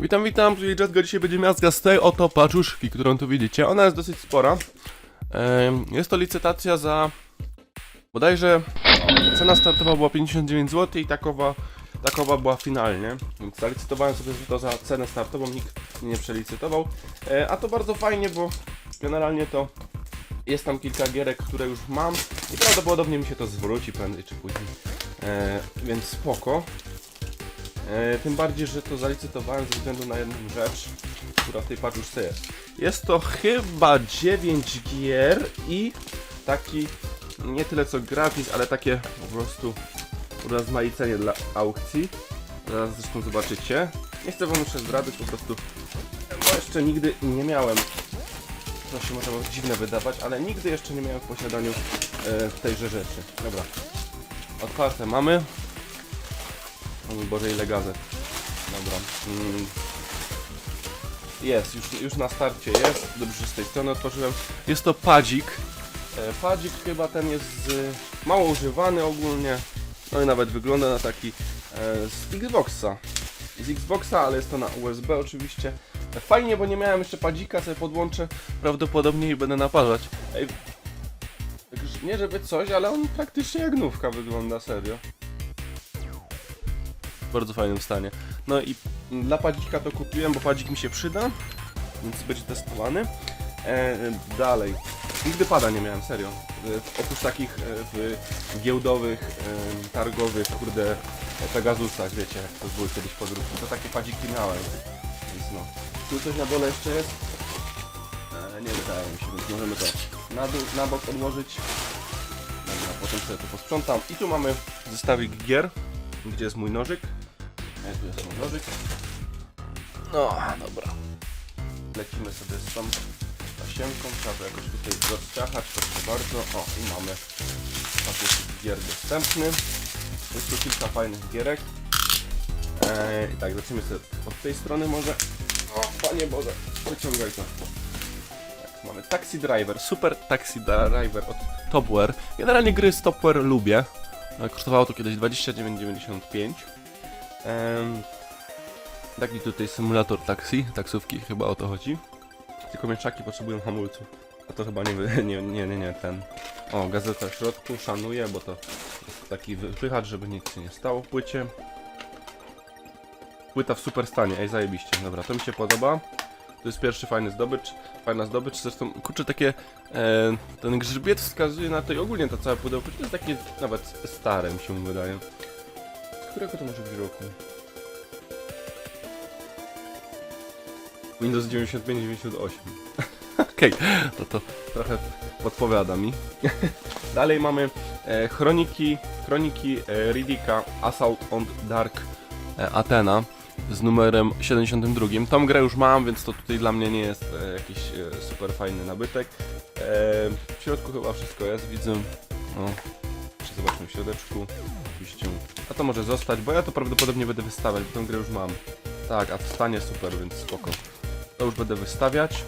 Witam, witam, jest Jetgo. Dzisiaj będzie miazga z tej oto paczuszki, którą tu widzicie. Ona jest dosyć spora. Jest to licytacja za... Bodajże cena startowa była 59 zł i takowa, takowa była finalnie. Więc zalicytowałem sobie to za cenę startową, nikt nie przelicytował. E, A to bardzo fajnie, bo generalnie to jest tam kilka gierek, które już mam i prawdopodobnie mi się to zwróci prędzej czy później. E, Więc spoko. E, tym bardziej, że to zalicytowałem ze względu na jedną rzecz, która w tej paczuszce jest. Jest to chyba 9 gier i taki nie tyle co gratis, ale takie po prostu urozmaicenie dla aukcji. Zaraz zresztą zobaczycie. Nie chcę wam jeszcze zdradzać, po prostu bo jeszcze nigdy nie miałem to się może dziwne wydawać, ale nigdy jeszcze nie miałem w posiadaniu e, tejże rzeczy. Dobra. Otwarte mamy. O mój Boże, ile gazet. Dobra. Mm. Jest, już, już na starcie jest. Dobrze, że z tej strony otworzyłem. Jest to padzik. E, padzik chyba ten jest z, mało używany ogólnie. No i nawet wygląda na taki e, z Xboxa. Z Xboxa, ale jest to na USB oczywiście. E, Fajnie, bo nie miałem jeszcze padzika, sobie podłączę prawdopodobnie i będę naparzać. Ej, nie żeby coś, ale on praktycznie jak nówka wygląda, serio w bardzo fajnym stanie. No i dla padzika to kupiłem, bo padzik mi się przyda, więc będzie testowany. E, dalej. Nigdy pada nie miałem, serio. E, oprócz takich e, w giełdowych, e, targowych, kurde, Pegasusach, wiecie, jak to były kiedyś podróbki, to takie padziki miałem. Więc no. Tu coś na dole jeszcze jest? E, nie wydaje mi się, więc możemy to na, na bok odłożyć. Dobra, potem sobie to posprzątam. I tu mamy zestawik gier. Gdzie jest mój nożyk? Tu jest mój nożyk. No, dobra. Lecimy sobie z tą tasiemką. Trzeba to jakoś tutaj rozciachać, proszę bardzo. O, i mamy pakiet gier dostępny. Jest tu kilka fajnych gierek. E, I tak, lecimy sobie od tej strony może. O, panie Boże, wyciągaj to. Tak, mamy Taxi Driver, Super Taxi Driver od Topware. Generalnie gry z Topware lubię. E, Kosztowało to kiedyś 29,95. Taki tutaj symulator taksi, taksówki, chyba o to chodzi. Tylko mieszczaki potrzebują hamulców. A to chyba nie, nie, nie, nie, nie ten. O, gazeta w środku, szanuję, bo to jest taki wypychacz, żeby nic się nie stało w płycie. Płyta w super stanie, ej zajebiście, dobra, to mi się podoba. To jest pierwszy fajny zdobycz, fajna zdobycz, zresztą kurczę takie, e, ten grzbiet wskazuje na to i ogólnie to całe pudełko, jest takie nawet stare mi się wydaje. Którego to może być roku? Windows 95-98. Okej, to to trochę podpowiada mi. Dalej mamy e, chroniki, chroniki e, Riddick'a Assault on Dark e, Athena z numerem 72. Tą grę już mam, więc to tutaj dla mnie nie jest e, jakiś e, super fajny nabytek. E, w środku chyba wszystko jest, widzę. O, zobaczmy w środeczku. Oczywiście. A to może zostać, bo ja to prawdopodobnie będę wystawiać, bo tę grę już mam. Tak, a w stanie super, więc spoko. To już będę wystawiać.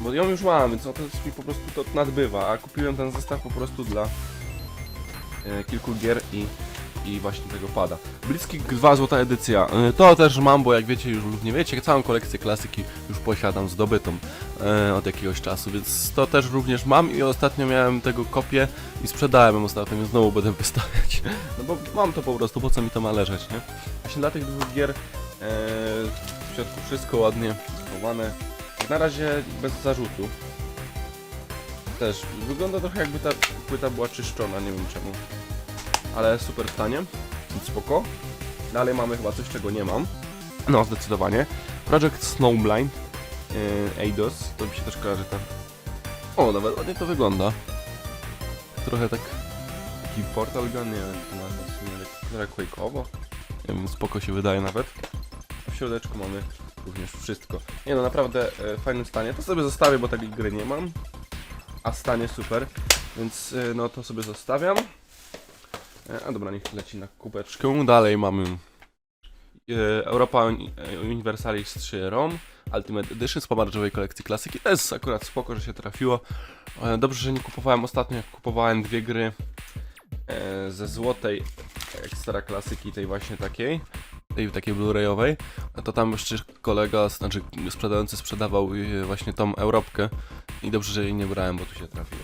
Bo ją już mam, więc no to mi po prostu to nadbywa, a kupiłem ten zestaw po prostu dla e, kilku gier i, i właśnie tego pada. Blitzkrieg 2 złota edycja. E, to też mam, bo jak wiecie już lub nie wiecie, całą kolekcję klasyki już posiadam zdobytą e, od jakiegoś czasu, więc to też również mam i ostatnio miałem tego kopię i sprzedałem ją ostatnio, więc znowu będę wystawiać. No bo mam to po prostu, po co mi to ma leżeć, nie? Właśnie dla tych dwóch gier e, w środku wszystko ładnie schowane. Na razie bez zarzutu. Też wygląda trochę jakby ta płyta była czyszczona, nie wiem czemu. Ale super w stanie, spoko. Dalej mamy chyba coś, czego nie mam. No, zdecydowanie. Project Snowblind yy, Eidos, to mi się też kojarzy tam. O, nawet ładnie to wygląda. Trochę tak... Taki portal gun, nie wiem, to quake'owo. Nie wiem, spoko się wydaje nawet. W środeczku mamy również wszystko. Nie no, naprawdę e, fajnym stanie. To sobie zostawię, bo takiej gry nie mam. A stanie super, więc e, no to sobie zostawiam. E, a dobra, niech leci na kubeczkę. Dalej mamy e, Europa e, Universalis 3 ROM Ultimate Edition z pomarańczowej kolekcji klasyki. To jest akurat spoko, że się trafiło. Dobrze, że nie kupowałem ostatnio, jak kupowałem dwie gry ze złotej ekstra klasyki, tej właśnie takiej. tej takiej Blu-rayowej, to tam jeszcze kolega, znaczy sprzedający sprzedawał właśnie tą Europkę i dobrze, że jej nie brałem, bo tu się trafiło.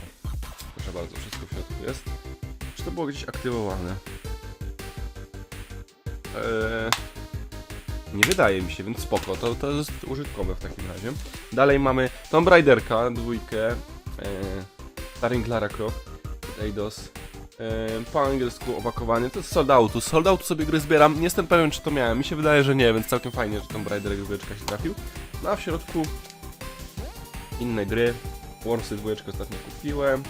Proszę bardzo, wszystko w środku jest. To było gdzieś aktywowane? Eee, nie wydaje mi się, więc spoko, to, to jest użytkowe w takim razie. Dalej mamy Tomb Raiderka, dwójkę, e, starring Lara Croft, Eidos, e, po angielsku opakowanie, to jest Sold Outu. Sold Outu sobie gry zbieram, nie jestem pewien czy to miałem, mi się wydaje, że nie, więc całkiem fajnie, że Tomb Raider dwójeczka się trafił. No a w środku inne gry, Warsy dwójeczkę ostatnio kupiłem,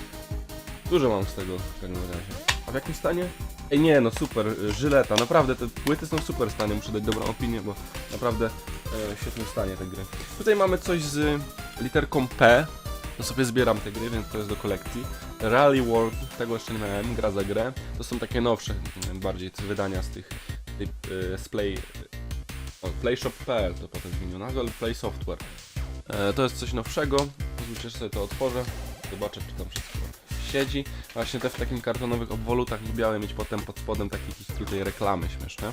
dużo mam z tego w każdym razie. A w jakim stanie? Ej nie, no super, y, Żyleta, naprawdę te płyty są w super stanie, muszę dać dobrą opinię, bo naprawdę w świetnym stanie te gry. Tutaj mamy coś z literką P, to sobie zbieram te gry, więc to jest do kolekcji. Rally World, tego jeszcze nie miałem, gra za grę. To są takie nowsze, mm, bardziej wydania z tych, tej, e, z Play... O, PlayShop.pl to potem zmienił nazwę, ale Play Software. E, to jest coś nowszego, pozwólcie, że sobie to otworzę, zobaczę czy tam wszystko siedzi. Właśnie te w takim kartonowych obwolutach lubiałem mieć potem pod spodem takie tutaj reklamy śmieszne.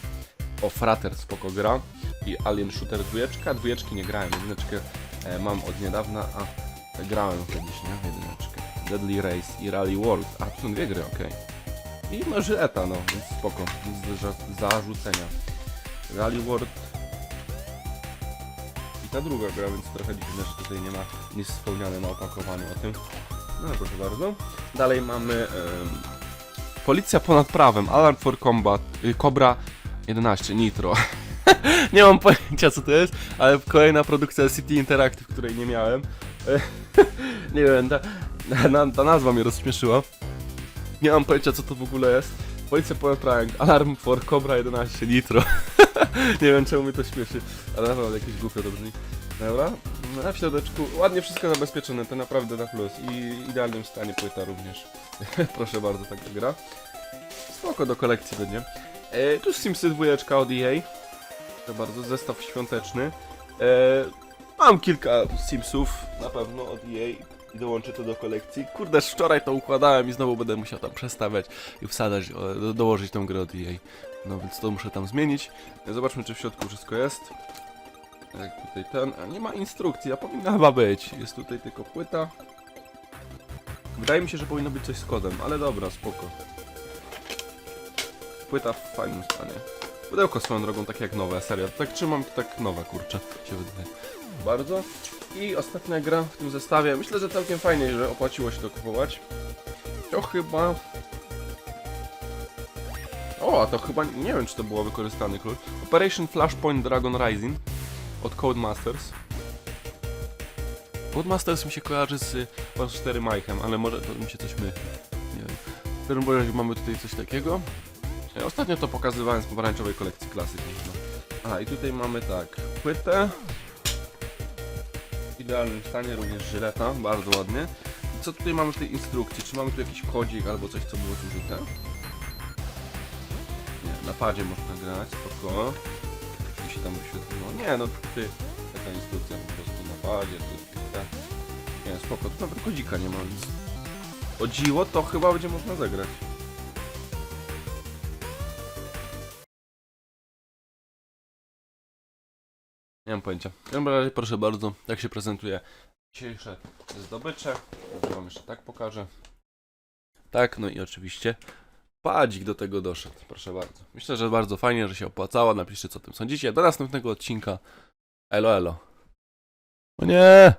O, Frater spoko gra i Alien Shooter dwójeczka. Dwójeczki nie grałem, jedyneczkę e, mam od niedawna, a grałem kiedyś, nie? Jedyneczkę. Deadly Race i Rally World. A, tu są dwie gry, okej. I no Żyeta, no, więc spoko. Nic zarzucenia. Rally World i ta druga gra, więc trochę dziwne, że tutaj nie ma nic wspomniane na opakowaniu o tym. No proszę bardzo. Dalej mamy Policja ponad prawem, Alarm for Combat, y, Cobra 11, Nitro. nie mam pojęcia co to jest, ale kolejna produkcja City Interactive, której nie miałem. nie wiem, ta, na, ta nazwa mnie rozśmieszyła. Nie mam pojęcia co to w ogóle jest. Policja ponad prawem, Alarm for Cobra 11, Nitro. nie wiem czemu mnie to śmieszy, ale naprawdę jakieś głupio to brzmi. Dobra, a w środeczku ładnie wszystko zabezpieczone, to naprawdę na plus i w idealnym stanie płyta również. Proszę bardzo, taka gra. Spoko do kolekcji będzie. E, tu Simsy dwójeczka od EA. Proszę bardzo, zestaw świąteczny. E, mam kilka Simsów, na pewno od EA i dołączę to do kolekcji. Kurde, wczoraj to układałem i znowu będę musiał tam przestawiać i wsadzać, do, dołożyć tą grę od EA. No więc to muszę tam zmienić. Zobaczmy, czy w środku wszystko jest. Jak tutaj ten, nie ma instrukcji, a powinna chyba być. Jest tutaj tylko płyta. Wydaje mi się, że powinno być coś z kodem, ale dobra, spoko. Płyta w fajnym stanie. Pudełko swoją drogą takie jak nowe, serio. Tak trzymam, tak nowe, kurczę, się wydaje. Bardzo. I ostatnia gra w tym zestawie. Myślę, że całkiem fajnie, że opłaciło się to kupować. To chyba... O, a to chyba, nie wiem czy to było wykorzystany klucz. Operation Flashpoint Dragon Rising od Codemasters. Codemasters mi się kojarzy z Wars 4 Mike'em, ale może to mi się coś myli. Nie wiem. W każdym razie mamy tutaj coś takiego. Ja Ostatnio to pokazywałem z pomarańczowej kolekcji klasyki. No. Aha, i tutaj mamy tak, płytę. W idealnym stanie, również żyleta, bardzo ładnie. I co tutaj mamy w tej instrukcji? Czy mamy tu jakiś kodzik albo coś, co było zużyte? Nie, na padzie można grać, spoko. Się tam wyświetliło. Nie, no tutaj taka instrukcja po prostu na padzie, tu tak. Nie, spoko, tu nawet kodzika nie ma, więc... O dziwo, to chyba będzie można zagrać. Nie mam pojęcia. W proszę bardzo, jak się prezentuje dzisiejsze zdobycze. Wam jeszcze tak pokażę. Tak, no i oczywiście padzik do tego doszedł. Proszę bardzo. Myślę, że bardzo fajnie, że się opłacało. Napiszcie co o tym sądzicie. Do następnego odcinka. Elo, elo. O nie!